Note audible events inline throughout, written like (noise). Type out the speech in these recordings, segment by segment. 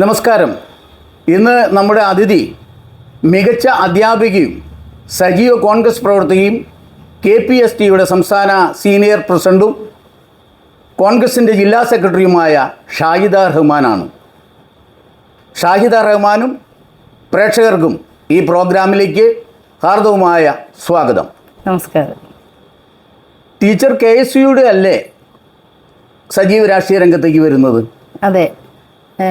നമസ്കാരം. ഇന്ന് നമ്മുടെ അതിഥി മികച്ച അധ്യാപികയും സജീവ കോൺഗ്രസ് പ്രവർത്തകയും കെ പി എസ് ടിയുടെ സംസ്ഥാന സീനിയർ പ്രസിഡന്റും കോൺഗ്രസിന്റെ ജില്ലാ സെക്രട്ടറിയുമായ ഷാഹിദ റഹ്മാനാണ്. ഷാഹിദ റഹ്മാനും പ്രേക്ഷകർക്കും ഈ പ്രോഗ്രാമിലേക്ക് ഹാർദവുമായ സ്വാഗതം. നമസ്കാരം. ടീച്ചർ കെ എസ് യുടെ അല്ലേ സജീവ രാഷ്ട്രീയ രംഗത്തേക്ക് വരുന്നത്? അതെ.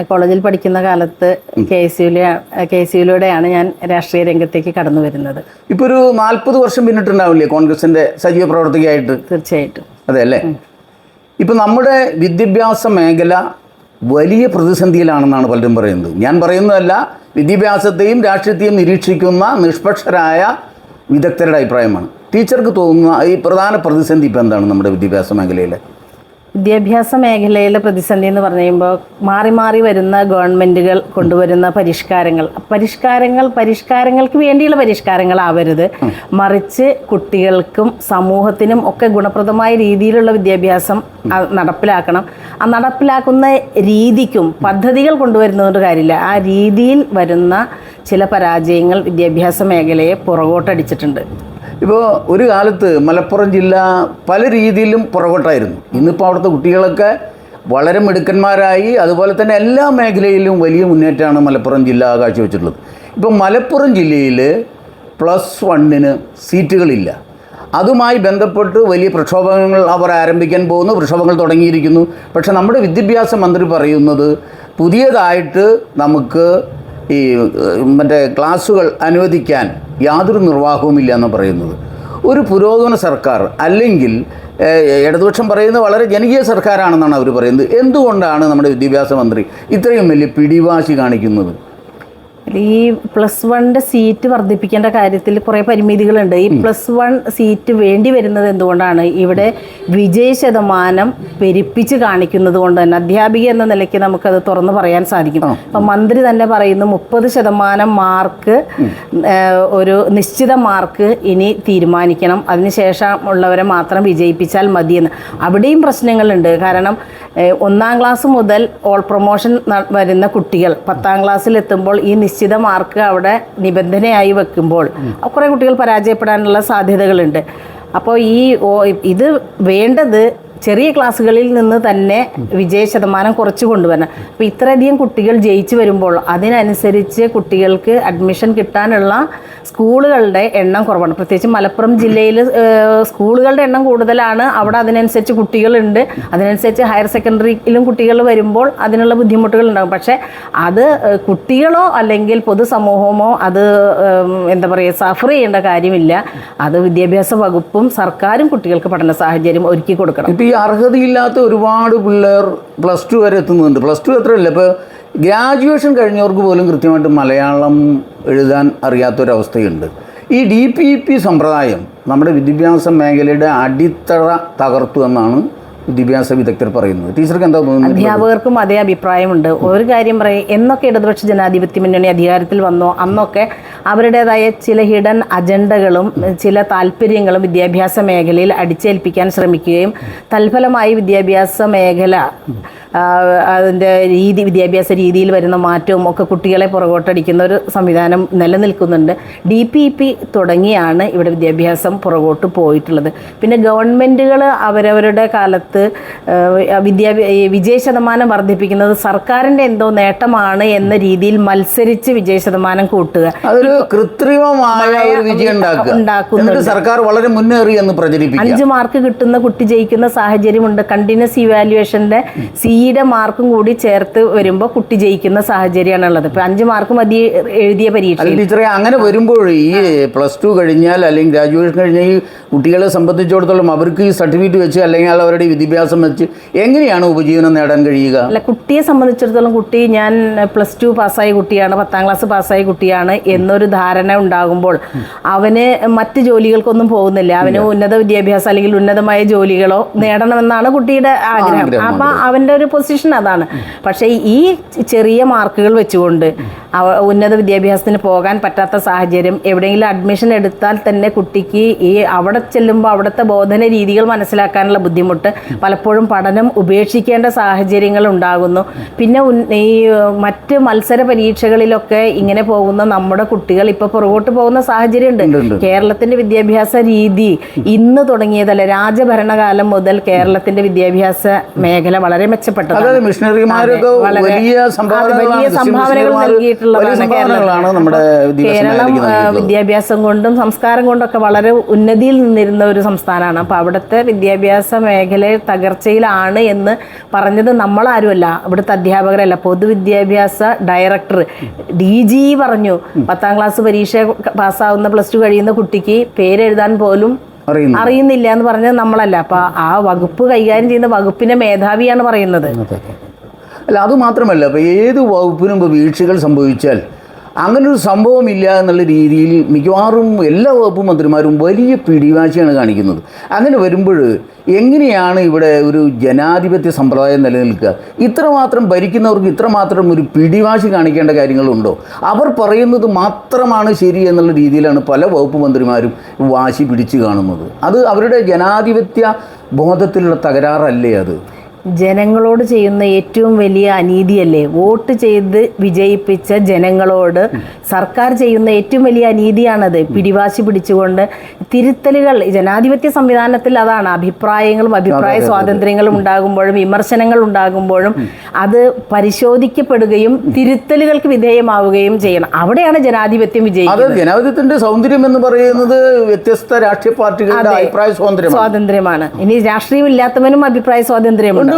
കോളേജിൽ പഠിക്കുന്ന കാലത്ത് കെ എസ് യുലെ കെ എസ് യുയിലൂടെയാണ് ഞാൻ രാഷ്ട്രീയ രംഗത്തേക്ക് കടന്നു വരുന്നത്. ഇപ്പൊ ഒരു നാൽപ്പത് വർഷം പിന്നിട്ടുണ്ടാവില്ലേ കോൺഗ്രസിന്റെ സജീവ പ്രവർത്തകയായിട്ട്? തീർച്ചയായിട്ടും. അതെ അല്ലേ? ഇപ്പൊ നമ്മുടെ വിദ്യാഭ്യാസ മേഖല വലിയ പ്രതിസന്ധിയിലാണെന്നാണ് പലരും പറയുന്നത്. ഞാൻ പറയുന്നതല്ല വിദ്യാഭ്യാസത്തെയും രാഷ്ട്രീയത്തെയും നിരീക്ഷിക്കുന്ന നിഷ്പക്ഷരായ വിദഗ്ധരുടെ അഭിപ്രായമാണ്. ടീച്ചർക്ക് തോന്നുന്ന ഈ പ്രധാന പ്രതിസന്ധി ഇപ്പം എന്താണ് നമ്മുടെ വിദ്യാഭ്യാസ മേഖലയിൽ വിദ്യാഭ്യാസ മേഖലയിലെ പ്രതിസന്ധി എന്ന് പറഞ്ഞു കഴിയുമ്പോൾ മാറി മാറി വരുന്ന ഗവൺമെന്റുകൾ കൊണ്ടുവരുന്ന പരിഷ്കാരങ്ങൾ. പരിഷ്കാരങ്ങൾ പരിഷ്കാരങ്ങൾക്ക് വേണ്ടിയുള്ള പരിഷ്കാരങ്ങളാവരുത്. മറിച്ച് കുട്ടികൾക്കും സമൂഹത്തിനും ഒക്കെ ഗുണപ്രദമായ രീതിയിലുള്ള വിദ്യാഭ്യാസം നടപ്പിലാക്കണം. ആ നടപ്പിലാക്കുന്ന രീതിക്കും പദ്ധതികൾ കൊണ്ടുവരുന്നതുകൊണ്ട് കാര്യമില്ല. ആ രീതിയിൽ വരുന്ന ചില പരാജയങ്ങൾ വിദ്യാഭ്യാസ മേഖലയെ പുറകോട്ടടിച്ചിട്ടുണ്ട്. ഇപ്പോൾ ഒരു കാലത്ത് മലപ്പുറം ജില്ല പല രീതിയിലും പുറകോട്ടായിരുന്നു. ഇന്നിപ്പോൾ അവിടുത്തെ കുട്ടികളൊക്കെ വളരെ മിടുക്കന്മാരായി അതുപോലെ തന്നെ എല്ലാ മേഖലയിലും വലിയ മുന്നേറ്റമാണ് മലപ്പുറം ജില്ല കാഴ്ചവെച്ചിട്ടുള്ളത്. ഇപ്പോൾ മലപ്പുറം ജില്ലയിൽ പ്ലസ് വണ്ണിന് സീറ്റുകളില്ല. അതുമായി ബന്ധപ്പെട്ട് വലിയ പ്രക്ഷോഭങ്ങൾ അവർ ആരംഭിക്കാൻ പോകുന്നു പ്രക്ഷോഭങ്ങൾ തുടങ്ങിയിരിക്കുന്നു. പക്ഷേ നമ്മുടെ വിദ്യാഭ്യാസ മന്ത്രി പറയുന്നത് പുതിയതായിട്ട് നമുക്ക് ഈ മറ്റേ ക്ലാസ്സുകൾ അനുവദിക്കാൻ യാതൊരു നിർവാഹവുമില്ല എന്ന് പറയുന്നത്. ഒരു പുരോഗമന സർക്കാർ അല്ലെങ്കിൽ ഇടതുപക്ഷം പറയുന്നത് വളരെ ജനകീയ സർക്കാരാണെന്നാണ് അവർ പറയുന്നത്. എന്തുകൊണ്ടാണ് നമ്മുടെ വിദ്യാഭ്യാസ മന്ത്രി ഇത്രയും വലിയ പിടിവാശി കാണിക്കുന്നത്? ഈ പ്ലസ് വണ്ണിന്റെ സീറ്റ് വർദ്ധിപ്പിക്കേണ്ട കാര്യത്തിൽ കുറേ പരിമിതികളുണ്ട്. ഈ പ്ലസ് വൺ സീറ്റ് വേണ്ടി വരുന്നത് എന്തുകൊണ്ടാണ്? ഇവിടെ വിജയ ശതമാനം പെരുപ്പിച്ച് കാണിക്കുന്നത് കൊണ്ട് തന്നെ അധ്യാപിക എന്ന നിലയ്ക്ക് നമുക്കത് തുറന്നു പറയാൻ സാധിക്കും. അപ്പം മന്ത്രി തന്നെ പറയുന്നു മുപ്പത് ശതമാനം മാർക്ക് ഒരു നിശ്ചിത മാർക്ക് ഇനി തീരുമാനിക്കണം. അതിനുശേഷം ഉള്ളവരെ മാത്രം വിജയിപ്പിച്ചാൽ മതിയെന്ന്. അവിടെയും പ്രശ്നങ്ങളുണ്ട്. കാരണം ഒന്നാം ക്ലാസ് മുതൽ ഓൾ പ്രൊമോഷൻ വരുന്ന കുട്ടികൾ പത്താം ക്ലാസ്സിൽ എത്തുമ്പോൾ ഈ നിശ്ചിത മാർക്ക് അവിടെ നിബന്ധനയായി വെക്കുമ്പോൾ കുറേ കുട്ടികൾ പരാജയപ്പെടാനുള്ള സാധ്യതകളുണ്ട്. അപ്പോൾ ഈ ഇത് വേണ്ടത് ചെറിയ ക്ലാസ്സുകളിൽ നിന്ന് തന്നെ വിജയ ശതമാനം കുറച്ച് കൊണ്ടുവരണം. അപ്പോൾ ഇത്രയധികം കുട്ടികൾ ജയിച്ചു വരുമ്പോൾ അതിനനുസരിച്ച് കുട്ടികൾക്ക് അഡ്മിഷൻ കിട്ടാനുള്ള സ്കൂളുകളുടെ എണ്ണം കുറവാണ്. പ്രത്യേകിച്ച് മലപ്പുറം ജില്ലയിൽ സ്കൂളുകളുടെ എണ്ണം കൂടുതലാണ്. അവിടെ അതിനനുസരിച്ച് കുട്ടികളുണ്ട്. അതിനനുസരിച്ച് ഹയർ സെക്കൻഡറിയിലും കുട്ടികൾ വരുമ്പോൾ അതിനുള്ള ബുദ്ധിമുട്ടുകൾ ഉണ്ടാകും പക്ഷേ അത് കുട്ടികളോ അല്ലെങ്കിൽ പൊതുസമൂഹമോ അത് എന്താ പറയുക സഫർ ചെയ്യേണ്ട കാര്യമില്ല. അത് വിദ്യാഭ്യാസ വകുപ്പും സർക്കാരും കുട്ടികൾക്ക് പഠന സാഹചര്യം ഒരുക്കി കൊടുക്കണം. ഇപ്പോൾ ഈ അർഹതയില്ലാത്ത ഒരുപാട് പിള്ളേർ പ്ലസ് ടു വരെ എത്തുന്നുണ്ട്. പ്ലസ് ടു എത്രയല്ല ഇപ്പോൾ ഗ്രാജുവേഷൻ കഴിഞ്ഞവർക്ക് പോലും കൃത്യമായിട്ട് മലയാളം എഴുതാൻ അറിയാത്തൊരവസ്ഥയുണ്ട്. ഈ ഡി പി പി സമ്പ്രദായം നമ്മുടെ വിദ്യാഭ്യാസ മേഖലയുടെ അടിത്തറ തകർത്തു എന്നാണ് വിദ്യാഭ്യാസ വിദഗ്ധർ പറയുന്നത്. ടീച്ചർക്ക് എന്താ തോന്നുന്നത്? അധ്യാപകർക്കും അതേ അഭിപ്രായമുണ്ട്. ഒരു കാര്യം പറയും എന്നൊക്കെ ഇടതുപക്ഷ ജനാധിപത്യ മുന്നണി അധികാരത്തിൽ വന്നോ അന്നൊക്കെ അവരുടേതായ ചില ഹിഡൻ അജണ്ടകളും ചില താല്പര്യങ്ങളും വിദ്യാഭ്യാസ മേഖലയിൽ അടിച്ചേൽപ്പിക്കാൻ ശ്രമിക്കുകയും തൽഫലമായി വിദ്യാഭ്യാസ മേഖല അതിന്റെ രീതി വിദ്യാഭ്യാസ രീതിയിൽ വരുന്ന മാറ്റവും ഒക്കെ കുട്ടികളെ പുറകോട്ടടിക്കുന്ന ഒരു സംവിധാനം നിലനിൽക്കുന്നുണ്ട്. ഡി പി പി തുടങ്ങിയാണ് ഇവിടെ വിദ്യാഭ്യാസം പുറകോട്ട് പോയിട്ടുള്ളത്. പിന്നെ ഗവൺമെന്റുകൾ അവരവരുടെ കാലത്ത് വിദ്യാഭ്യാ വിജയ ശതമാനം വർദ്ധിപ്പിക്കുന്നത് സർക്കാരിന്റെ എന്തോ നേട്ടമാണ് എന്ന രീതിയിൽ മത്സരിച്ച് വിജയ ശതമാനം കൂട്ടുക. അതൊരു കൃത്രിമമായ ഒരു വിജയം ഉണ്ടാക്കുക. സർക്കാർ വളരെ മുന്നേറി എന്ന് പ്രചരിപ്പിക്കും അഞ്ച് മാർക്ക് കിട്ടുന്ന കുട്ടി ജയിക്കുന്ന സാഹചര്യമുണ്ട്. കണ്ടിന്യൂസ് ഇവാലുവേഷന്റെ സിയുടെ മാർക്കും കൂടി ചേർത്ത് വരുമ്പോൾ കുട്ടി ജയിക്കുന്ന സാഹചര്യമാണ് ഉള്ളത് ഇപ്പം അഞ്ച് മാർക്ക് മതി എഴുതിയ പരീക്ഷ ടീച്ചറെ അങ്ങനെ വരുമ്പോൾ ഈ പ്ലസ് ടു കഴിഞ്ഞാൽ അല്ലെങ്കിൽ ഗ്രാജുവേഷൻ കഴിഞ്ഞാൽ ഈ കുട്ടികളെ സംബന്ധിച്ചിടത്തോളം അവർക്ക് ഈ സർട്ടിഫിക്കറ്റ് വെച്ച് അല്ലെങ്കിൽ അവരുടെ വിദ്യാഭ്യാസം വെച്ച് എങ്ങനെയാണ് ഉപജീവനം നേടാൻ കഴിയുക? അല്ല കുട്ടിയെ സംബന്ധിച്ചിടത്തോളം കുട്ടി ഞാൻ പ്ലസ് ടു പാസ്സായ കുട്ടിയാണ് പത്താം ക്ലാസ് പാസ്സായ കുട്ടിയാണ് എന്നൊരു ധാരണ ഉണ്ടാകുമ്പോൾ അവന് മറ്റ് ജോലികൾക്കൊന്നും പോകുന്നില്ല. അവന് ഉന്നത വിദ്യാഭ്യാസം അല്ലെങ്കിൽ ഉന്നതമായ ജോലികളോ നേടണമെന്നാണ് കുട്ടിയുടെ ആഗ്രഹം. ആഗ്രഹം, അപ്പം അവന്റെ ഒരു പൊസിഷൻ അതാണ്. പക്ഷേ ഈ ചെറിയ മാർക്കുകൾ വെച്ചുകൊണ്ട് ഉന്നത വിദ്യാഭ്യാസത്തിന് പോകാൻ പറ്റാത്ത സാഹചര്യം എവിടെയെങ്കിലും അഡ്മിഷൻ എടുത്താൽ തന്നെ കുട്ടിക്ക് ഈ അവിടെ ചെല്ലുമ്പോൾ അവിടുത്തെ ബോധന രീതികൾ മനസ്സിലാക്കാനുള്ള ബുദ്ധിമുട്ട് പലപ്പോഴും പഠനം ഉപേക്ഷിക്കേണ്ട സാഹചര്യങ്ങൾ ഉണ്ടാകുന്നു. പിന്നെ ഈ മറ്റ് മത്സര പരീക്ഷകളിലൊക്കെ ഇങ്ങനെ പോകുന്ന നമ്മുടെ കുട്ടികൾ ഇപ്പൊ പുറകോട്ട് പോകുന്ന സാഹചര്യം ഉണ്ട് ഉണ്ട്. കേരളത്തിന്റെ വിദ്യാഭ്യാസ രീതി ഇന്ന് തുടങ്ങിയതല്ല രാജഭരണകാലം മുതൽ കേരളത്തിന്റെ വിദ്യാഭ്യാസ മേഖല വളരെ അതായത് മിഷണറിമാരൊക്കെ വലിയ വലിയ സംഭാവനകൾ നൽകിയിട്ടുള്ളതാണ് നമ്മുടെ കേരളം. വിദ്യാഭ്യാസം കൊണ്ടും സംസ്കാരം കൊണ്ടൊക്കെ വളരെ ഉന്നതിയിൽ നിന്നിരുന്ന ഒരു സംസ്ഥാനമാണ്. അപ്പോൾ അവിടുത്തെ വിദ്യാഭ്യാസ മേഖല തകർച്ചയിലാണ് എന്ന് പറഞ്ഞത് നമ്മളാരുമല്ല. ഇവിടുത്തെ അധ്യാപകരല്ല പൊതുവിദ്യാഭ്യാസ ഡയറക്ടർ. ഡി ജി പറഞ്ഞു പത്താം ക്ലാസ് പരീക്ഷ പാസ്സാവുന്ന പ്ലസ് ടു കഴിയുന്ന കുട്ടിക്ക് പേരെഴുതാൻ പോലും അറിയുന്നില്ല. എന്ന് പറഞ്ഞത് നമ്മളല്ല. അപ്പൊ ആ വകുപ്പ് കൈകാര്യം ചെയ്യുന്ന വകുപ്പിന്റെ മേധാവിയാണ് പറയുന്നത്. അല്ല അത് മാത്രമല്ല ഇപ്പൊ ഏത് വകുപ്പിനും ഇപ്പൊ വീഴ്ചകൾ സംഭവിച്ചാൽ അങ്ങനെ ഒരു സംഭവം ഇല്ല എന്നുള്ള രീതിയിൽ മിക്കവാറും എല്ലാ വകുപ്പ് മന്ത്രിമാരും വലിയ പിടിവാശിയാണ് കാണിക്കുന്നത്. അങ്ങനെ വരുമ്പോൾ എങ്ങനെയാണ് ഇവിടെ ഒരു ജനാധിപത്യ സമ്പ്രദായം നിലനിൽക്കുക? ഇത്രമാത്രം ഭരിക്കുന്നവർക്ക് ഇത്രമാത്രം ഒരു പിടിവാശി കാണിക്കേണ്ട കാര്യങ്ങളുണ്ടോ? അവർ പറയുന്നത് മാത്രമാണ് ശരി എന്നുള്ള രീതിയിലാണ് പല വകുപ്പ് മന്ത്രിമാരും വാശി പിടിച്ചു കാണുന്നത്. അത് അവരുടെ ജനാധിപത്യ ബോധത്തിലുള്ള തകരാറല്ലേ അത്? ജനങ്ങളോട് ചെയ്യുന്ന ഏറ്റവും വലിയ അനീതിയല്ലേ? വോട്ട് ചെയ്ത് വിജയിപ്പിച്ച ജനങ്ങളോട് സർക്കാർ ചെയ്യുന്ന ഏറ്റവും വലിയ അനീതിയാണത്. പിടിവാശി പിടിച്ചുകൊണ്ട് തിരുത്തലുകൾ ജനാധിപത്യ സംവിധാനത്തിൽ അതാണ് അഭിപ്രായങ്ങളും അഭിപ്രായ സ്വാതന്ത്ര്യങ്ങളും ഉണ്ടാകുമ്പോഴും വിമർശനങ്ങൾ ഉണ്ടാകുമ്പോഴും അത് പരിശോധിക്കപ്പെടുകയും തിരുത്തലുകൾക്ക് വിധേയമാവുകയും ചെയ്യണം. അവിടെയാണ് ജനാധിപത്യം വിജയിക്കുന്നത്. ജനാധിപത്യത്തിന്റെ സൗന്ദര്യം എന്ന് പറയുന്നത് വ്യത്യസ്ത രാഷ്ട്രീയ പാർട്ടികളുടെ അഭിപ്രായ സ്വാതന്ത്ര്യമാണ്. സ്വാതന്ത്ര്യമാണ്. ഇനി രാഷ്ട്രീയം ഇല്ലാത്തവനും അഭിപ്രായ സ്വാതന്ത്ര്യമുണ്ട്.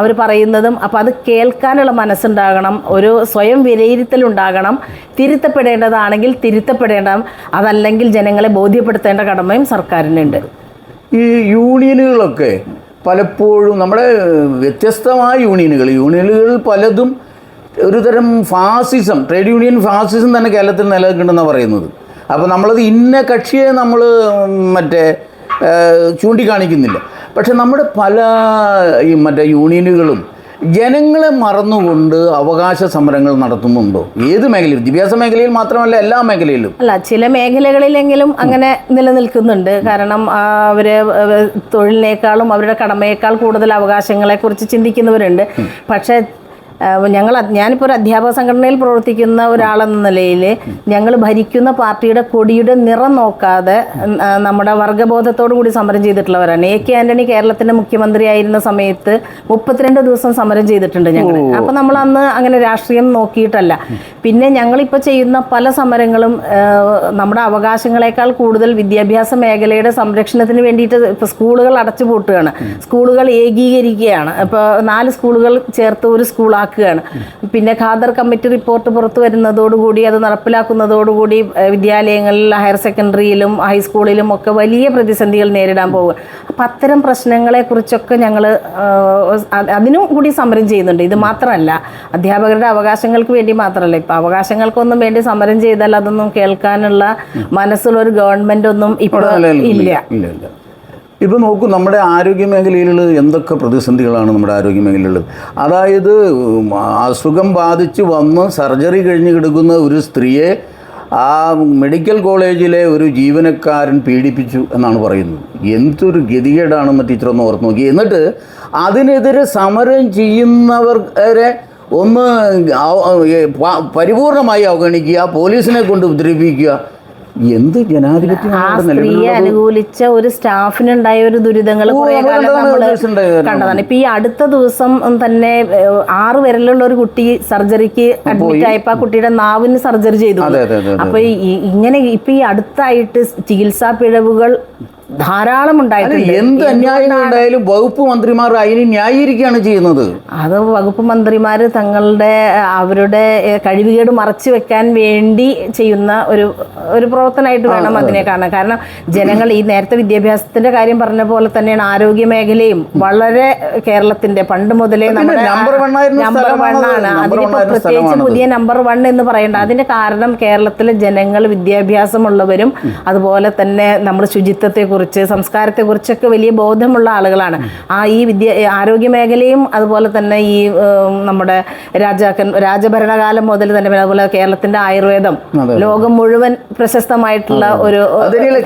അവർ പറയുന്നതും അപ്പൊ അത് കേൾക്കാനുള്ള മനസ്സുണ്ടാകണം ഒരു സ്വയം വിലയിരുത്തൽ ഉണ്ടാകണം തിരുത്തപ്പെടേണ്ടതാണെങ്കിൽ തിരുത്തപ്പെടേണ്ട അതല്ലെങ്കിൽ ജനങ്ങളെ ബോധ്യപ്പെടുത്തേണ്ട കടമയും സർക്കാരിനുണ്ട്. ഈ യൂണിയനുകളൊക്കെ പലപ്പോഴും നമ്മുടെ വ്യത്യസ്തമായ യൂണിയനുകൾ യൂണിയനുകൾ പലതും ഒരുതരം ഫാസിസം ട്രേഡ് യൂണിയൻ ഫാസിസം തന്നെ കേരളത്തിൽ നിലനിൽക്കുന്നുണ്ടെന്നാണ് പറയുന്നത്. അപ്പോൾ നമ്മളത് ഇന്ന കക്ഷിയെ നമ്മൾ മറ്റേ ചൂണ്ടിക്കാണിക്കുന്നില്ല. പക്ഷെ നമ്മുടെ പല ഈ മറ്റേ യൂണിയനുകളും ജനങ്ങളെ മറന്നുകൊണ്ട് അവകാശ സമരങ്ങൾ നടത്തുന്നുണ്ടോ? ഏത് മേഖലയിൽ? വിദ്യാഭ്യാസ മേഖലയിൽ മാത്രമല്ല എല്ലാ മേഖലയിലും. അല്ല ചില മേഖലകളിലെങ്കിലും അങ്ങനെ നിലനിൽക്കുന്നുണ്ട്. കാരണം അവർ തൊഴിലിനേക്കാളും അവരുടെ കടമയേക്കാൾ കൂടുതൽ അവകാശങ്ങളെ കുറിച്ച് ചിന്തിക്കുന്നവരുണ്ട് പക്ഷേ ഞങ്ങൾ ഞാനിപ്പോൾ ഒരു അധ്യാപക സംഘടനയിൽ പ്രവർത്തിക്കുന്ന ഒരാളെന്ന നിലയിൽ ഞങ്ങൾ ഭരിക്കുന്ന പാർട്ടിയുടെ കൊടിയുടെ നിറം നോക്കാതെ നമ്മുടെ വർഗബോധത്തോടു കൂടി സമരം ചെയ്തിട്ടുള്ളവരാണ്. എ കെ ആന്റണി കേരളത്തിന്റെ മുഖ്യമന്ത്രി ആയിരുന്ന സമയത്ത് മുപ്പത്തിരണ്ട് ദിവസം സമരം ചെയ്തിട്ടുണ്ട് ഞങ്ങൾ അപ്പം നമ്മൾ അന്ന് അങ്ങനെ രാഷ്ട്രീയം നോക്കിയിട്ടല്ല. പിന്നെ ഞങ്ങളിപ്പോൾ ചെയ്യുന്ന പല സമരങ്ങളും നമ്മുടെ അവകാശങ്ങളെക്കാൾ കൂടുതൽ വിദ്യാഭ്യാസ മേഖലയുടെ സംരക്ഷണത്തിന് വേണ്ടിയിട്ട് ഇപ്പോൾ സ്കൂളുകൾ അടച്ചുപൂട്ടുകയാണ്. സ്കൂളുകൾ ഏകീകരിക്കുകയാണ്. ഇപ്പോൾ നാല് സ്കൂളുകൾ ചേർത്ത് ഒരു സ്കൂളാക്കുകയാണ് പിന്നെ ഖാദർ കമ്മിറ്റി റിപ്പോർട്ട് പുറത്തു വരുന്നതോടുകൂടി അത് നടപ്പിലാക്കുന്നതോടുകൂടി വിദ്യാലയങ്ങളിൽ ഹയർ സെക്കൻഡറിയിലും ഹൈസ്കൂളിലും ഒക്കെ വലിയ പ്രതിസന്ധികൾ നേരിടാൻ പോകും അപ്പം അത്തരം പ്രശ്നങ്ങളെക്കുറിച്ചൊക്കെ ഞങ്ങൾ അതിനും കൂടി സമരം ചെയ്യുന്നുണ്ട്. ഇത് മാത്രമല്ല അധ്യാപകരുടെ അവകാശങ്ങൾക്ക് വേണ്ടി മാത്രമല്ല ഇപ്പം അവകാശങ്ങൾക്കൊന്നും വേണ്ടി സമരം ചെയ്താൽ അതൊന്നും കേൾക്കാനുള്ള മനസ്സുള്ള ഒരു ഗവൺമെന്റ് ഒന്നും ഇപ്പോൾ ഇല്ല. ഇപ്പോൾ നോക്കൂ നമ്മുടെ ആരോഗ്യ മേഖലയിൽ എന്തൊക്കെ പ്രതിസന്ധികളാണ് നമ്മുടെ ആരോഗ്യ മേഖലയിലുള്ളത്? അതായത് അസുഖം ബാധിച്ച് വന്ന് സർജറി കഴിഞ്ഞ് കിടക്കുന്ന ഒരു സ്ത്രീയെ ആ മെഡിക്കൽ കോളേജിലെ ഒരു ജീവനക്കാരൻ പീഡിപ്പിച്ചു എന്നാണ് പറയുന്നത്. എന്തൊരു ഗതികേടാണെന്ന് ടീച്ചർ ഒന്ന് ഓർത്ത് നോക്കി എന്നിട്ട് അതിനെതിരെ സമരം ചെയ്യുന്നവരെ ഒന്ന് പരിപൂർണമായി അവഗണിക്കുക പോലീസിനെ കൊണ്ട് ഉപദ്രവിക്കുക എന്ത് ജനാധിപത്യം സ്ത്രീയെ അനുകൂലിച്ച ഒരു സ്റ്റാഫിനുണ്ടായ ഒരു ദുരിതങ്ങൾ ഓ, കുറെ കാലം നമ്മൾ കണ്ടതാണ്. ഇപ്പൊ ഈ അടുത്ത ദിവസം തന്നെ ആറ് വിരലുള്ള ഒരു കുട്ടി സർജറിക്ക് അഡ്മിറ്റ് ആയപ്പോ ആ കുട്ടിയുടെ നാവിന് സർജറി ചെയ്തു. അപ്പൊ ഇങ്ങനെ ഇപ്പൊ ഈ അടുത്തായിട്ട് ചികിത്സാ പിഴവുകൾ ധാരാളം ഉണ്ടായിട്ടുണ്ട്. എന്ത് അന്യായങ്ങൾ ഉണ്ടായാലും വകുപ്പ് മന്ത്രിമാർ അതിനെ ന്യായീകരിക്കുകയാണ് ചെയ്യുന്നത്. അത് വകുപ്പ് മന്ത്രിമാർ തങ്ങളുടെ അവരുടെ കഴിവുകേട് മറച്ചു വെക്കാൻ വേണ്ടി ചെയ്യുന്ന ഒരു ഒരു പ്രവർത്തനമായിട്ട് വേണം അതിനെ കാണാൻ. കാരണം ജനങ്ങൾ ഈ നേരത്തെ വിദ്യാഭ്യാസത്തിന്റെ കാര്യം പറഞ്ഞ പോലെ തന്നെയാണ് ആരോഗ്യ മേഖലയും വളരെ കേരളത്തിന്റെ പണ്ട് മുതലേ നമ്മുടെ നമ്പർ വൺ. ആണ്. അതിനിപ്പോ പ്രത്യേകിച്ച് പുതിയ നമ്പർ വൺ എന്ന് പറയേണ്ട. അതിന്റെ കാരണം കേരളത്തിലെ ജനങ്ങൾ വിദ്യാഭ്യാസമുള്ളവരും അതുപോലെ തന്നെ നമ്മൾ ശുചിത്വത്തെ കുറിച്ച് സംസ്കാരത്തെക്കുറിച്ചൊക്കെ വലിയ ബോധമുള്ള ആളുകളാണ്. ആ ഈ വിദ്യ ആരോഗ്യ മേഖലയും അതുപോലെ തന്നെ ഈ നമ്മുടെ രാജാക്കൻ രാജഭരണകാലം മുതൽ തന്നെ അതുപോലെ കേരളത്തിന്റെ ആയുർവേദം ലോകം മുഴുവൻ പ്രശസ്തമായിട്ടുള്ള ഒരു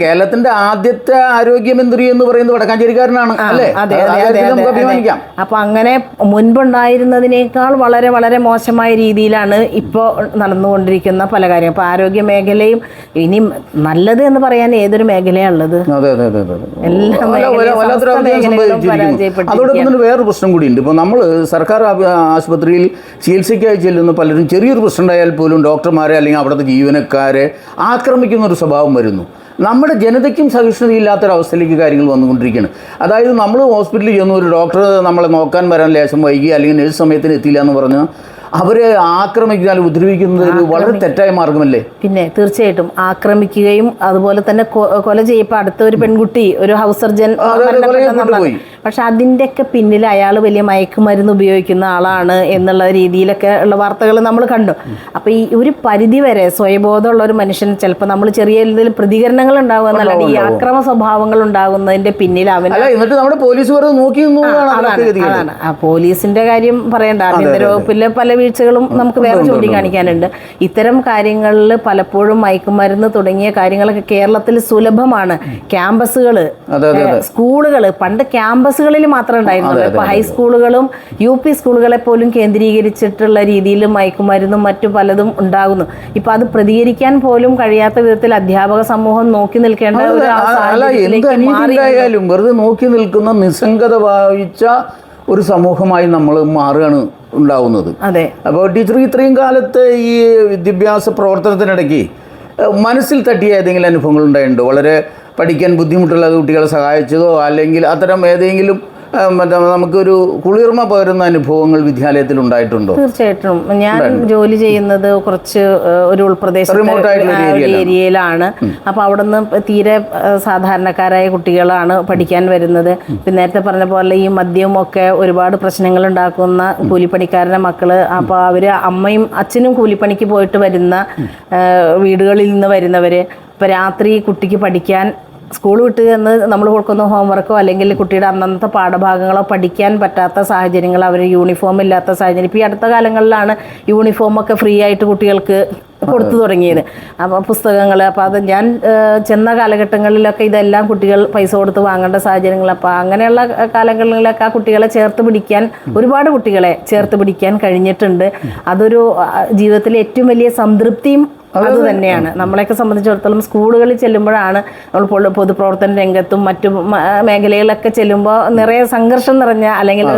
കേരളത്തിന്റെ ആദ്യത്തെ ആരോഗ്യമന്ത്രി എന്ന് പറയുന്നത് വടക്കാഞ്ചേരിക്കാരനാണ് അതെ അപ്പൊ അങ്ങനെ മുൻപുണ്ടായിരുന്നതിനേക്കാൾ വളരെ വളരെ മോശമായ രീതിയിലാണ് ഇപ്പോൾ നടന്നുകൊണ്ടിരിക്കുന്ന പല കാര്യം അപ്പൊ ആരോഗ്യ മേഖലയും ഇനി നല്ലത് എന്ന് പറയാൻ ഏതൊരു മേഖലയാണ് ഉള്ളത്? അതെ അതെ. അതോടൊപ്പം തന്നെ വേറൊരു പ്രശ്നം കൂടിയുണ്ട്. ഇപ്പോൾ നമ്മൾ സർക്കാർ ആശുപത്രിയിൽ ചികിത്സയ്ക്കായി ചെല്ലുന്ന പലരും ചെറിയൊരു പ്രശ്നം ഉണ്ടായാൽ പോലും ഡോക്ടർമാരെ അല്ലെങ്കിൽ അവിടുത്തെ ജീവനക്കാരെ ആക്രമിക്കുന്ന ഒരു സ്വഭാവം വരുന്നു. നമ്മുടെ ജനതയ്ക്കും സഹിഷ്ണുതയില്ലാത്തൊരവസ്ഥയിലേക്ക് കാര്യങ്ങൾ വന്നുകൊണ്ടിരിക്കുകയാണ്. അതായത് നമ്മൾ ഹോസ്പിറ്റലിൽ ചെന്ന് ഒരു ഡോക്ടർ നമ്മളെ നോക്കാൻ വരാൻ ലേശം വൈകി അല്ലെങ്കിൽ നേഴ്സ് സമയത്തിന് എത്തിയില്ല എന്ന് പറഞ്ഞ് അവരെ ആക്രമിക്കാൻ അല്ലെങ്കിൽ ഉപദ്രവിക്കുന്നത് വളരെ തെറ്റായ മാർഗമല്ലേ? പിന്നെ തീർച്ചയായിട്ടും ആക്രമിക്കുകയും അതുപോലെ തന്നെ കൊല ചെയ്യപ്പോൾ അടുത്ത ഒരു പെൺകുട്ടി ഒരു ഹൗസ് സർജൻ പക്ഷെ അതിന്റെയൊക്കെ പിന്നിൽ അയാൾ വലിയ മയക്കുമരുന്ന് ഉപയോഗിക്കുന്ന ആളാണ് എന്നുള്ള രീതിയിലൊക്കെ ഉള്ള വാർത്തകൾ നമ്മൾ കണ്ടു. അപ്പോൾ ഈ ഒരു പരിധി വരെ സ്വയബോധമുള്ള ഒരു മനുഷ്യൻ ചിലപ്പോൾ നമ്മൾ ചെറിയ രീതിയിൽ പ്രതികരണങ്ങൾ ഉണ്ടാകുക എന്നല്ലാണ്ട് ഈ അക്രമ സ്വഭാവങ്ങൾ ഉണ്ടാകുന്നതിന്റെ പിന്നിൽ അവൻ എന്നിട്ട് നമ്മുടെ പോലീസ് നോക്കി അതാണ് ആ പോലീസിന്റെ കാര്യം പറയണ്ട. ആഭ്യന്തര വകുപ്പിലെ പല വീഴ്ചകളും നമുക്ക് വേറെ ചൂണ്ടിക്കാണിക്കാനുണ്ട്. ഇത്തരം കാര്യങ്ങളിൽ പലപ്പോഴും മയക്കുമരുന്ന് തുടങ്ങിയ കാര്യങ്ങളൊക്കെ കേരളത്തിൽ സുലഭമാണ്. ക്യാമ്പസുകൾ സ്കൂളുകൾ പണ്ട് ക്യാമ്പസുകളിൽ മാത്രമേ ഉണ്ടായിരുന്നുള്ളൂ. ഇപ്പൊ ഹൈസ്കൂളുകളും യു പി സ്കൂളുകളെ പോലും കേന്ദ്രീകരിച്ചിട്ടുള്ള രീതിയിൽ മയക്കുമരുന്നും മറ്റു പലതും ഉണ്ടാകുന്നു. ഇപ്പൊ അത് പ്രതികരിക്കാൻ പോലും കഴിയാത്ത വിധത്തിൽ അധ്യാപക സമൂഹം നോക്കി നിൽക്കേണ്ട ഒരു വെറുതെ നോക്കി നിൽക്കുന്ന നിസ്സംഗത വായിച്ച ഒരു സമൂഹമായി നമ്മൾ മാറുകയാണ് ഉണ്ടാവുന്നത്. അതെ. അപ്പോൾ ടീച്ചർ ഇത്രയും കാലത്തെ ഈ വിദ്യാഭ്യാസ പ്രവർത്തനത്തിനിടയ്ക്ക് മനസ്സിൽ തട്ടിയ ഏതെങ്കിലും അനുഭവങ്ങൾ ഉണ്ടായിട്ടുണ്ടോ? വളരെ പഠിക്കാൻ ബുദ്ധിമുട്ടുള്ള കുട്ടികളെ സഹായിച്ചതോ അല്ലെങ്കിൽ അത്തരം ഏതെങ്കിലും മറ്റേ നമുക്കൊരു കുളിർമ പകരുന്ന അനുഭവങ്ങൾ വിദ്യാലയത്തിൽ ഉണ്ടായിട്ടുണ്ടോ? തീർച്ചയായിട്ടും. ഞാൻ ജോലി ചെയ്യുന്നത് കുറച്ച് ഒരു ഉൾപ്രദേശത്തെ ഏരിയയിലാണ്. അപ്പൊ അപ്പോൾ അവിടെ നിന്ന് തീരെ സാധാരണക്കാരായ കുട്ടികളാണ് പഠിക്കാൻ വരുന്നത്. പിന്നെ നേരത്തെ പറഞ്ഞ പോലെ ഈ മദ്യവും ഒക്കെ ഒരുപാട് പ്രശ്നങ്ങൾ ഉണ്ടാക്കുന്ന കൂലിപ്പണിക്കാരുടെ മക്കൾ അപ്പോൾ അവർ അമ്മയും അച്ഛനും കൂലിപ്പണിക്ക് പോയിട്ട് വരുന്ന വീടുകളിൽ നിന്ന് വരുന്നവര്. ഇപ്പൊ രാത്രി കുട്ടിക്ക് പഠിക്കാൻ സ്കൂൾ വിട്ട് എന്ന് നമ്മൾ കൊടുക്കുന്ന ഹോംവർക്കോ അല്ലെങ്കിൽ കുട്ടിയുടെ അന്നന്നത്തെ പാഠഭാഗങ്ങളോ പഠിക്കാൻ പറ്റാത്ത സാഹചര്യങ്ങൾ അവർ യൂണിഫോം ഇല്ലാത്ത സാഹചര്യം. ഇപ്പോൾ ഈ അടുത്ത കാലങ്ങളിലാണ് യൂണിഫോമൊക്കെ ഫ്രീ ആയിട്ട് കുട്ടികൾക്ക് കൊടുത്തു തുടങ്ങിയത്. അപ്പോൾ പുസ്തകങ്ങൾ അപ്പോൾ അത് ഞാൻ ചെന്ന കാലഘട്ടങ്ങളിലൊക്കെ ഇതെല്ലാം കുട്ടികൾ പൈസ കൊടുത്ത് വാങ്ങേണ്ട സാഹചര്യങ്ങൾ. അപ്പോൾ അങ്ങനെയുള്ള കാലങ്ങളിലൊക്കെ ആ കുട്ടികളെ ചേർത്ത് പിടിക്കാൻ ഒരുപാട് കുട്ടികളെ ചേർത്ത് പിടിക്കാൻ കഴിഞ്ഞിട്ടുണ്ട്. അതൊരു ജീവിതത്തിലെ ഏറ്റവും വലിയ സംതൃപ്തിയും അത് തന്നെയാണ്. നമ്മളെയൊക്കെ സംബന്ധിച്ചിടത്തോളം സ്കൂളുകളിൽ ചെല്ലുമ്പോഴാണ് നമ്മൾ പൊതുപ്രവർത്തന രംഗത്തും മറ്റു മേഖലകളിലൊക്കെ ചെല്ലുമ്പോൾ നിറയെ സംഘർഷം നിറഞ്ഞ അല്ലെങ്കിൽ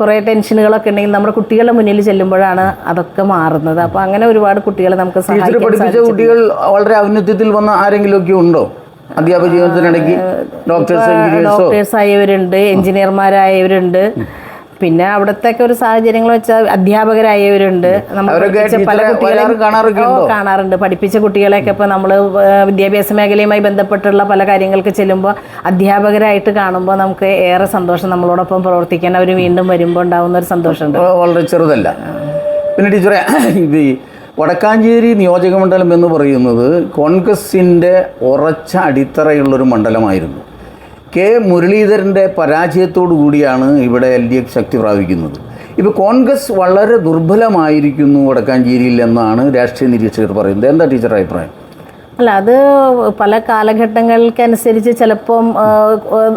കുറേ ടെൻഷനുകളൊക്കെ ഉണ്ടെങ്കിൽ നമ്മുടെ കുട്ടികളുടെ മുന്നിൽ ചെല്ലുമ്പോഴാണ് അതൊക്കെ മാറുന്നത്. അപ്പോൾ അങ്ങനെ ഒരുപാട് കുട്ടികളെ നമുക്ക് പഠിപ്പിച്ച കുട്ടികൾ വളരെ ഔന്നത്യത്തിൽ വന്ന ആരെങ്കിലുമൊക്കെ ഉണ്ടോ? അധ്യാപക ജീവിതത്തിനിടയ്ക്ക്? ഡോക്ടേഴ്സ് ആയവരുണ്ട് എഞ്ചിനീയർമാരായവരുണ്ട് പിന്നെ അവിടത്തെ ഒരു സാഹചര്യങ്ങൾ വെച്ചാൽ അധ്യാപകരായവരുണ്ട്? കാണാറുണ്ട്. പഠിപ്പിച്ച കുട്ടികളെയൊക്കെ ഇപ്പോൾ നമ്മൾ വിദ്യാഭ്യാസ മേഖലയുമായി ബന്ധപ്പെട്ടുള്ള പല കാര്യങ്ങൾക്ക് ചെല്ലുമ്പോൾ അധ്യാപകരായിട്ട് കാണുമ്പോൾ നമുക്ക് ഏറെ സന്തോഷം. നമ്മളോടൊപ്പം പ്രവർത്തിക്കാൻ അവർ വീണ്ടും വരുമ്പോൾ ഉണ്ടാകുന്ന ഒരു സന്തോഷമുണ്ട്. വളരെ ചെറുതല്ല. പിന്നെ ടീച്ചറെ ഇത് വടക്കാഞ്ചേരി നിയോജകമണ്ഡലം എന്ന് പറയുന്നത് കോൺഗ്രസിന്റെ ഉറച്ച അടിത്തറയുള്ളൊരു മണ്ഡലമായിരുന്നു. കെ മുരളീധരന്റെ പരാജയത്തോടു കൂടിയാണ് ഇവിടെ എൽ ഡി എഫ് ശക്തി പ്രാപിക്കുന്നത്. ഇപ്പോൾ കോൺഗ്രസ് വളരെ ദുർബലമായിരിക്കുന്നു വടക്കാഞ്ചേരിയിൽ എന്നാണ് രാഷ്ട്രീയ നിരീക്ഷകർ പറയുന്നത്. എന്താ ടീച്ചറുടെ അഭിപ്രായം? അല്ല അത് പല കാലഘട്ടങ്ങൾക്കനുസരിച്ച് ചിലപ്പം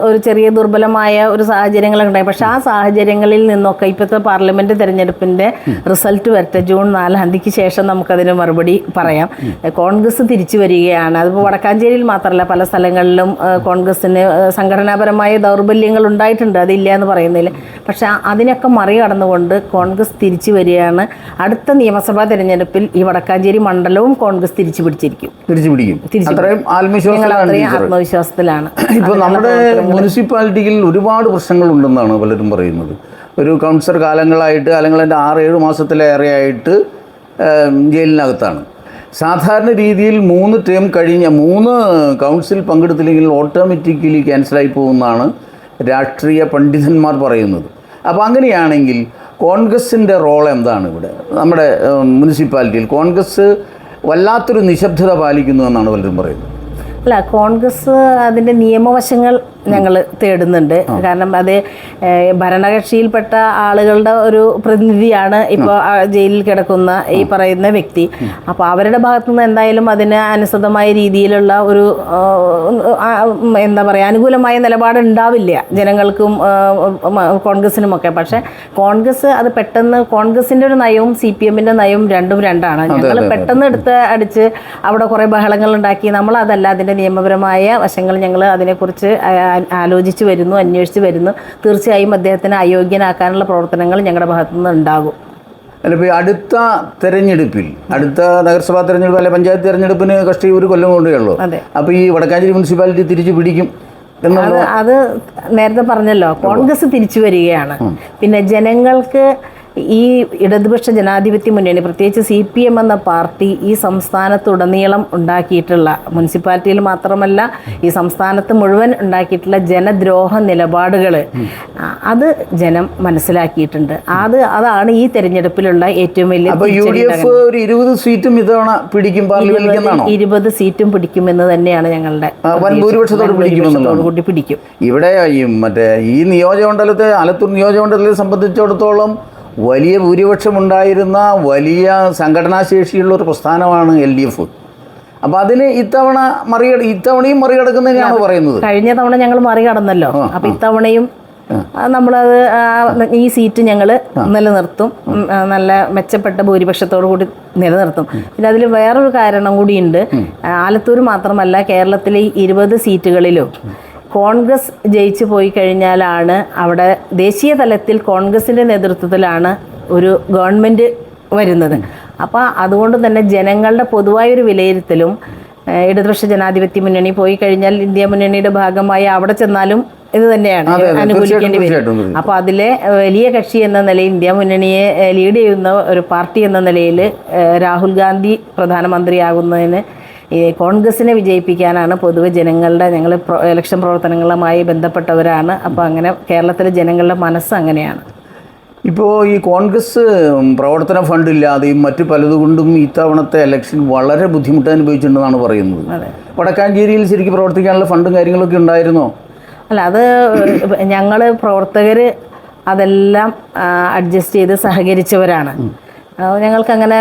ഒരു ചെറിയ ദുർബലമായ ഒരു സാഹചര്യങ്ങളൊക്കെ ഉണ്ടായി പക്ഷെ ആ സാഹചര്യങ്ങളിൽ നിന്നൊക്കെ ഇപ്പോഴത്തെ പാർലമെന്റ് തെരഞ്ഞെടുപ്പിന്റെ റിസൾട്ട് വരട്ടെ ജൂൺ നാലാം തീയതിക്ക് ശേഷം നമുക്കതിന് മറുപടി പറയാം. കോൺഗ്രസ് തിരിച്ചു വരികയാണ്. അതിപ്പോൾ വടക്കാഞ്ചേരിയിൽ മാത്രമല്ല പല സ്ഥലങ്ങളിലും കോൺഗ്രസിന് സംഘടനാപരമായ ദൗർബല്യങ്ങൾ ഉണ്ടായിട്ടുണ്ട്. അതില്ല എന്ന് പറയുന്നില്ല. പക്ഷെ അതിനൊക്കെ മറികടന്നുകൊണ്ട് കോൺഗ്രസ് തിരിച്ചു വരികയാണ്. അടുത്ത നിയമസഭാ തെരഞ്ഞെടുപ്പിൽ ഈ വടക്കാഞ്ചേരി മണ്ഡലവും കോൺഗ്രസ് തിരിച്ചു പിടിച്ചിരിക്കും. തിരിച്ചു പിടിക്കും അത്രയും ആത്മവിശ്വാസത്തിലാണ് (clears throat) ഇപ്പോൾ നമ്മുടെ മുനിസിപ്പാലിറ്റിയിൽ ഒരുപാട് പ്രശ്നങ്ങൾ ഉണ്ടെന്നാണ് പലരും പറയുന്നത്. ഒരു കൗൺസിലർ കാലങ്ങളായിട്ട് അല്ലെങ്കിൽ എന്റെ ആറ് ഏഴ് മാസത്തിലേറെയായിട്ട് ആയിട്ട് ജയിലിനകത്താണ്. സാധാരണ രീതിയിൽ മൂന്ന് ടേം കഴിഞ്ഞ മൂന്ന് കൗൺസിൽ പങ്കെടുത്തില്ലെങ്കിൽ ഓട്ടോമാറ്റിക്കലി ക്യാൻസലായി പോകുമെന്നാണ് രാഷ്ട്രീയ പണ്ഡിതന്മാർ പറയുന്നത്. അപ്പോൾ അങ്ങനെയാണെങ്കിൽ കോൺഗ്രസിന്റെ റോൾ എന്താണ് ഇവിടെ? നമ്മുടെ മുനിസിപ്പാലിറ്റിയിൽ കോൺഗ്രസ് വല്ലാത്തൊരു നിശബ്ദത പാലിക്കുന്നു എന്നാണ് പലരും പറയുന്നത്. അല്ല കോൺഗ്രസ് അതിന്റെ നിയമവശങ്ങൾ ഞങ്ങൾ തേടുന്നുണ്ട്. കാരണം അത് ഭരണകക്ഷിയിൽപ്പെട്ട ആളുകളുടെ ഒരു പ്രതിനിധിയാണ് ഇപ്പോൾ ജയിലിൽ കിടക്കുന്ന ഈ പറയുന്ന വ്യക്തി. അപ്പോൾ അവരുടെ ഭാഗത്തു നിന്ന് എന്തായാലും അതിന് അനുസൃതമായ രീതിയിലുള്ള ഒരു എന്താ പറയുക അനുകൂലമായ നിലപാട് ഉണ്ടാവില്ല ജനങ്ങൾക്കും കോൺഗ്രസിനുമൊക്കെ. പക്ഷേ കോൺഗ്രസ് അത് പെട്ടെന്ന് കോൺഗ്രസിന്റെ ഒരു നയവും സി പി എമ്മിന്റെ നയവും രണ്ടും രണ്ടാണ്. ഞങ്ങൾ പെട്ടെന്ന് എടുത്ത് അടിച്ച് അവിടെ കുറേ ബഹളങ്ങൾ ഉണ്ടാക്കി നമ്മൾ അതല്ല അതിന്റെ നിയമപരമായ വശങ്ങൾ ഞങ്ങൾ അതിനെക്കുറിച്ച് ആലോചിച്ച് വരുന്നു അന്വേഷിച്ച് വരുന്നു. തീർച്ചയായും അദ്ദേഹത്തിനെ അയോഗ്യനാക്കാനുള്ള പ്രവർത്തനങ്ങൾ ഞങ്ങളുടെ ഭാഗത്തുനിന്ന് ഉണ്ടാകും. അല്ല ഇപ്പോൾ അടുത്ത തെരഞ്ഞെടുപ്പിൽ അടുത്ത നഗരസഭാ തെരഞ്ഞെടുപ്പ് അല്ലെ പഞ്ചായത്ത് തെരഞ്ഞെടുപ്പിന് കഷ്ടി ഒരു കൊല്ലം കൊണ്ടേ ഉള്ളൂ. അപ്പോൾ ഈ വടക്കാഞ്ചേരി മുനിസിപ്പാലിറ്റി തിരിച്ചു പിടിക്കും അത് നേരത്തെ പറഞ്ഞല്ലോ കോൺഗ്രസ് തിരിച്ചു വരികയാണ്. പിന്നെ ജനങ്ങൾക്ക് ഈ ഇടതുപക്ഷ ജനാധിപത്യ മുന്നണി പ്രത്യേകിച്ച് സി പി എം എന്ന പാർട്ടി ഈ സംസ്ഥാനത്തുടനീളം ഉണ്ടാക്കിയിട്ടുള്ള മുനിസിപ്പാലിറ്റിയിൽ മാത്രമല്ല ഈ സംസ്ഥാനത്ത് മുഴുവൻ ഉണ്ടാക്കിയിട്ടുള്ള ജനദ്രോഹ നിലപാടുകൾ അത് ജനം മനസ്സിലാക്കിയിട്ടുണ്ട്. അത് അതാണ് ഈ തെരഞ്ഞെടുപ്പിലുള്ള ഏറ്റവും വലിയ ഇരുപത് സീറ്റും ഇത്തവണ പിടിക്കും ഇരുപത് സീറ്റും പിടിക്കുമെന്ന് തന്നെയാണ് ഞങ്ങളുടെ കൂടി പിടിക്കും. ഇവിടെ ഈ മറ്റേ ഈ നിയോജകമണ്ഡലത്തെ ആലത്തൂർ നിയോജകമണ്ഡലത്തെ സംബന്ധിച്ചിടത്തോളം വലിയ ഭൂരിപക്ഷം ഉണ്ടായിരുന്ന വലിയ സംഘടനാശേഷിയുള്ള ഒരു പ്രസ്ഥാനമാണ് എൽ ഡി എഫ്. അപ്പൊ അതിന് ഇത്തവണ മറികട ഇത്തവണയും മറികടക്കുന്നതിനാണ് പറയുന്നത്. കഴിഞ്ഞ തവണ ഞങ്ങൾ മറികടന്നല്ലോ. അപ്പൊ ഇത്തവണയും നമ്മളത് ഈ സീറ്റ് ഞങ്ങൾ നിലനിർത്തും. നല്ല മെച്ചപ്പെട്ട ഭൂരിപക്ഷത്തോടു കൂടി നിലനിർത്തും. പിന്നെ അതിൽ വേറൊരു കാരണം കൂടിയുണ്ട്. ആലത്തൂർ മാത്രമല്ല കേരളത്തിലെ ഇരുപത് സീറ്റുകളിലും കോൺഗ്രസ് ജയിച്ചു പോയി കഴിഞ്ഞാലാണ് അവിടെ ദേശീയ തലത്തിൽ കോൺഗ്രസിന്റെ നേതൃത്വത്തിലാണ് ഒരു ഗവൺമെന്റ് വരുന്നത്. അപ്പോൾ അതുകൊണ്ട് തന്നെ ജനങ്ങളുടെ പൊതുവായൊരു വിലയിരുത്തലും ഇടതുപക്ഷ ജനാധിപത്യ മുന്നണി പോയി കഴിഞ്ഞാൽ ഇന്ത്യ മുന്നണിയുടെ ഭാഗമായി അവിടെ ചെന്നാലും ഇത് തന്നെയാണ് അനുകൂലിക്കേണ്ടി വരും. അപ്പോൾ അതിലെ വലിയ കക്ഷി എന്ന നിലയിൽ ഇന്ത്യ മുന്നണിയെ ലീഡ് ചെയ്യുന്ന ഒരു പാർട്ടി എന്ന നിലയിൽ രാഹുൽ ഗാന്ധി പ്രധാനമന്ത്രിയാകുന്നതിന് ഈ കോൺഗ്രസിനെ വിജയിപ്പിക്കാനാണ് പൊതുവെ ജനങ്ങളുടെ ഞങ്ങൾ ഇലക്ഷൻ പ്രവർത്തനങ്ങളുമായി ബന്ധപ്പെട്ടവരാണ്. അപ്പോൾ അങ്ങനെ കേരളത്തിലെ ജനങ്ങളുടെ മനസ്സ് അങ്ങനെയാണ്. ഇപ്പോൾ ഈ കോൺഗ്രസ് പ്രവർത്തന ഫണ്ട് ഇല്ലാതെയും മറ്റു പലതുകൊണ്ടും ഇത്തവണത്തെ ഇലക്ഷൻ വളരെ ബുദ്ധിമുട്ട് അനുഭവിച്ചിട്ടുണ്ടെന്നാണ് പറയുന്നത്. വടക്കാഞ്ചേരിയിൽ ശരിക്കും പ്രവർത്തിക്കാനുള്ള ഫണ്ടും കാര്യങ്ങളൊക്കെ ഉണ്ടായിരുന്നോ? അല്ല അത് ഞങ്ങൾ പ്രവർത്തകർ അതെല്ലാം അഡ്ജസ്റ്റ് ചെയ്ത് സഹകരിച്ചവരാണ്. ഞങ്ങൾക്ക് അങ്ങനെ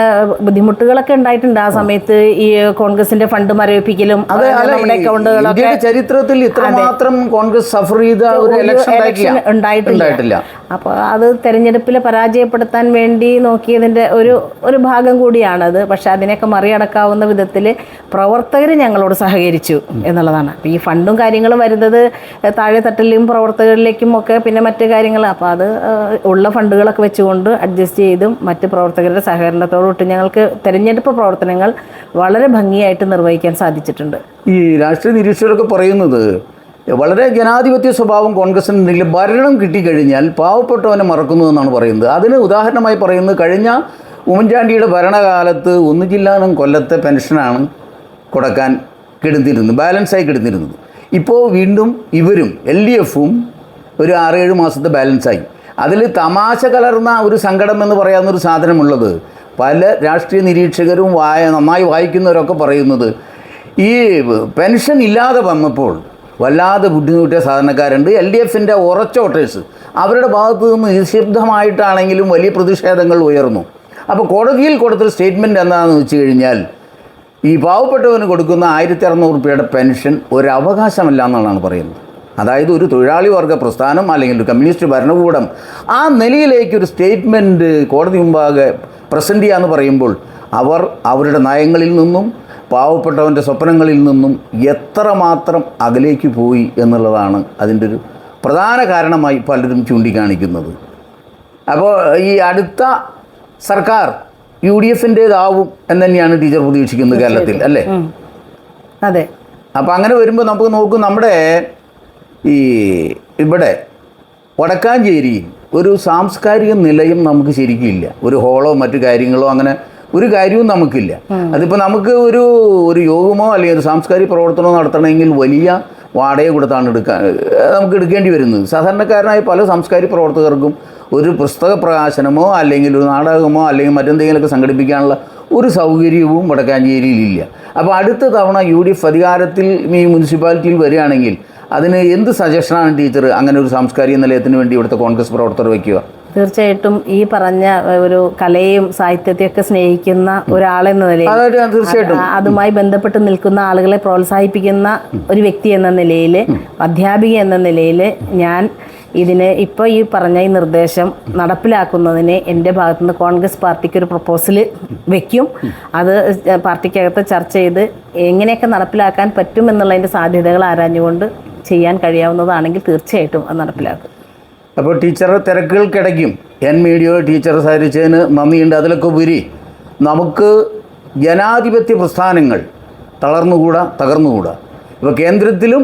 ബുദ്ധിമുട്ടുകളൊക്കെ ഉണ്ടായിട്ടുണ്ട് ആ സമയത്ത് ഈ കോൺഗ്രസിന്റെ ഫണ്ട് മരവിപ്പിക്കലും നമ്മുടെ അക്കൗണ്ടുകളൊക്കെ ചരിത്രത്തിൽ ഇത്രമാത്രം കോൺഗ്രസ് സഫർ ചെയ്ത ഒരു ഇലക്ഷൻ ഉണ്ടായിട്ടില്ല. അപ്പോൾ അത് തെരഞ്ഞെടുപ്പിൽ പരാജയപ്പെടുത്താൻ വേണ്ടി നോക്കിയതിന്റെ ഒരു ഒരു ഭാഗം കൂടിയാണത്. പക്ഷെ അതിനെയൊക്കെ മറികടക്കാവുന്ന വിധത്തിൽ പ്രവർത്തകർ ഞങ്ങളോട് സഹകരിച്ചു എന്നുള്ളതാണ്. അപ്പോൾ ഈ ഫണ്ടും കാര്യങ്ങളും വരുന്നത് താഴെ തട്ടിലും പ്രവർത്തകരിലേക്കും ഒക്കെ പിന്നെ മറ്റ് കാര്യങ്ങൾ. അപ്പോൾ അത് ഉള്ള ഫണ്ടുകളൊക്കെ വെച്ചുകൊണ്ട് അഡ്ജസ്റ്റ് ചെയ്തും മറ്റ് പ്രവർത്തകരുടെ സഹകരണത്തോടൊട്ട് ഞങ്ങൾക്ക് തെരഞ്ഞെടുപ്പ് പ്രവർത്തനങ്ങൾ വളരെ ഭംഗിയായിട്ട് നിർവഹിക്കാൻ സാധിച്ചിട്ടുണ്ട്. ഈ രാഷ്ട്രീയ നിരീക്ഷകരൊക്കെ പറയുന്നത് വളരെ ജനാധിപത്യ സ്വഭാവം കോൺഗ്രസിനുണ്ടെങ്കിൽ ഭരണം കിട്ടിക്കഴിഞ്ഞാൽ പാവപ്പെട്ടവനെ മറക്കുന്നു എന്നാണ് പറയുന്നത്. അതിന് ഉദാഹരണമായി പറയുന്നത് കഴിഞ്ഞ ഉമ്മൻചാണ്ടിയുടെ ഭരണകാലത്ത് ഒന്ന് ജില്ലാനും കൊല്ലത്തെ പെൻഷനാണ് കൊടുക്കാൻ കിടന്നിരുന്നത് ബാലൻസായി കിടന്നിരുന്നത്. ഇപ്പോൾ വീണ്ടും ഇവരും എൽ ഡി എഫും ഒരു ആറേഴ് മാസത്തെ ബാലൻസായി. അതിൽ തമാശ കലർന്ന ഒരു സങ്കടം എന്ന് പറയാവുന്നൊരു സാധനമുള്ളത് പല രാഷ്ട്രീയ നിരീക്ഷകരും വായ നന്നായി വായിക്കുന്നവരൊക്കെ പറയുന്നത് ഈ പെൻഷൻ ഇല്ലാതെ വന്നപ്പോൾ വല്ലാതെ ബുദ്ധിമുട്ടിയ സാധാരണക്കാരുണ്ട്. എൽ ഡി എഫിന്റെ ഉറച്ച വോട്ടേഴ്സ്. അവരുടെ ഭാഗത്തു നിന്ന് നിശബ്ദമായിട്ടാണെങ്കിലും വലിയ പ്രതിഷേധങ്ങൾ ഉയർന്നു. അപ്പോൾ കോടതിയിൽ കൊടുത്തൊരു സ്റ്റേറ്റ്മെന്റ് എന്താണെന്ന് വെച്ച് കഴിഞ്ഞാൽ ഈ പാവപ്പെട്ടവന് കൊടുക്കുന്ന ആയിരത്തി അറുന്നൂറ് രൂപയുടെ പെൻഷൻ ഒരു അവകാശമല്ല എന്നാണ് പറയുന്നത്. അതായത് ഒരു തൊഴിലാളി വർഗ പ്രസ്ഥാനം അല്ലെങ്കിൽ ഒരു കമ്മ്യൂണിസ്റ്റ് ഭരണകൂടം ആ നിലയിലേക്ക് ഒരു സ്റ്റേറ്റ്മെന്റ് കോടതി മുമ്പാകെ പ്രസന്റ് ചെയ്യാന്ന് പറയുമ്പോൾ അവർ അവരുടെ നയങ്ങളിൽ നിന്നും പാവപ്പെട്ടവന്റെ സ്വപ്നങ്ങളിൽ നിന്നും എത്രമാത്രം അകലേക്ക് പോയി എന്നുള്ളതാണ് അതിന്റെ ഒരു പ്രധാന കാരണമായി പലരും ചൂണ്ടിക്കാണിക്കുന്നത്. അപ്പോൾ ഈ അടുത്ത സർക്കാർ യു ഡി എഫിന്റേതാവും എന്ന് തന്നെയാണ് ടീച്ചർ പ്രതീക്ഷിക്കുന്നത് കേരളത്തിൽ അല്ലേ? അതെ. അപ്പോൾ അങ്ങനെ വരുമ്പോൾ നമുക്ക് നോക്കും നമ്മുടെ ഈ ഇവിടെ വടക്കാഞ്ചേരിയിൽ ഒരു സാംസ്കാരിക നിലയും നമുക്ക് ശരിക്കും ഇല്ല ഒരു ഹോളോ മറ്റു കാര്യങ്ങളോ അങ്ങനെ ഒരു കാര്യവും നമുക്കില്ല. അതിപ്പോൾ നമുക്ക് ഒരു ഒരു യോഗമോ അല്ലെങ്കിൽ ഒരു സാംസ്കാരിക പ്രവർത്തനമോ നടത്തണമെങ്കിൽ വലിയ വാടക കൊടുത്താണ് എടുക്കാൻ നമുക്ക് എടുക്കേണ്ടി വരുന്നത്. സാധാരണക്കാരനായ പല സാംസ്കാരിക പ്രവർത്തകർക്കും ഒരു പുസ്തക പ്രകാശനമോ അല്ലെങ്കിൽ ഒരു നാടകമോ അല്ലെങ്കിൽ മറ്റെന്തെങ്കിലുമൊക്കെ സംഘടിപ്പിക്കാനുള്ള ഒരു സൗകര്യവും വടക്കാഞ്ചേരിയിലില്ല. അപ്പോൾ അടുത്ത തവണ യു ഡി എഫ് അധികാരത്തിൽ ഈ മുനിസിപ്പാലിറ്റിയിൽ വരികയാണെങ്കിൽ അതിന് എന്ത് സജഷനാണ് ടീച്ചർ അങ്ങനെ ഒരു സാംസ്കാരിക നിലയത്തിന് വേണ്ടി ഇവിടുത്തെ കോൺഗ്രസ് പ്രവർത്തകർ വയ്ക്കുക? തീർച്ചയായിട്ടും ഈ പറഞ്ഞ ഒരു കലയും സാഹിത്യത്തെയൊക്കെ സ്നേഹിക്കുന്ന ഒരാളെന്ന നിലയിൽ തീർച്ചയായിട്ടും. അതുമായി ബന്ധപ്പെട്ട് നിൽക്കുന്ന ആളുകളെ പ്രോത്സാഹിപ്പിക്കുന്ന ഒരു വ്യക്തി എന്ന നിലയിൽ അധ്യാപിക എന്ന നിലയിൽ ഞാൻ ഇതിന് ഇപ്പോൾ ഈ പറഞ്ഞ ഈ നിർദ്ദേശം നടപ്പിലാക്കുന്നതിന് എന്റെ ഭാഗത്തുനിന്ന് കോൺഗ്രസ് പാർട്ടിക്ക് ഒരു പ്രപ്പോസൽ വെക്കും. അത് പാർട്ടിക്കകത്ത് ചർച്ച ചെയ്ത് എങ്ങനെയൊക്കെ നടപ്പിലാക്കാൻ പറ്റും എന്നുള്ളതിന്റെ സാധ്യതകൾ ആരാഞ്ഞുകൊണ്ട് ചെയ്യാൻ കഴിയാവുന്നതാണെങ്കിൽ തീർച്ചയായിട്ടും അത് നടപ്പിലാക്കും. അപ്പോൾ ടീച്ചർ തിരക്കുകൾക്കിടയ്ക്കും. എൻ മീഡിയോ ടീച്ചർ സഹകരിച്ചതിന് നന്ദിയുണ്ട്. അതിലൊക്കെ ഉപരി നമുക്ക് ജനാധിപത്യ പ്രസ്ഥാനങ്ങൾ തളർന്നുകൂടാ തകർന്നുകൂടാ. ഇപ്പോൾ കേന്ദ്രത്തിലും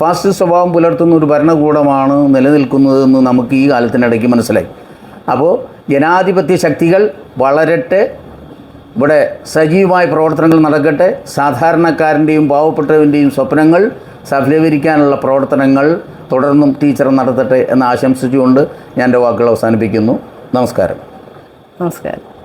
ഫാസ്റ്റ് സ്വഭാവം പുലർത്തുന്ന ഒരു ഭരണകൂടമാണ് നിലനിൽക്കുന്നതെന്ന് നമുക്ക് ഈ കാലത്തിനിടയ്ക്ക് മനസ്സിലായി. അപ്പോൾ ജനാധിപത്യ ശക്തികൾ വളരട്ടെ ഇവിടെ സജീവമായ പ്രവർത്തനങ്ങൾ നടക്കട്ടെ. സാധാരണക്കാരന്റെയും പാവപ്പെട്ടവന്റെയും സ്വപ്നങ്ങൾ സഫലീകരിക്കാനുള്ള പ്രവർത്തനങ്ങൾ തുടർന്നും ടീച്ചർ നടത്തട്ടെ എന്ന് ആശംസിച്ചുകൊണ്ട് ഞാൻ എന്റെ വാക്കുകൾ അവസാനിപ്പിക്കുന്നു. നമസ്കാരം. നമസ്കാരം.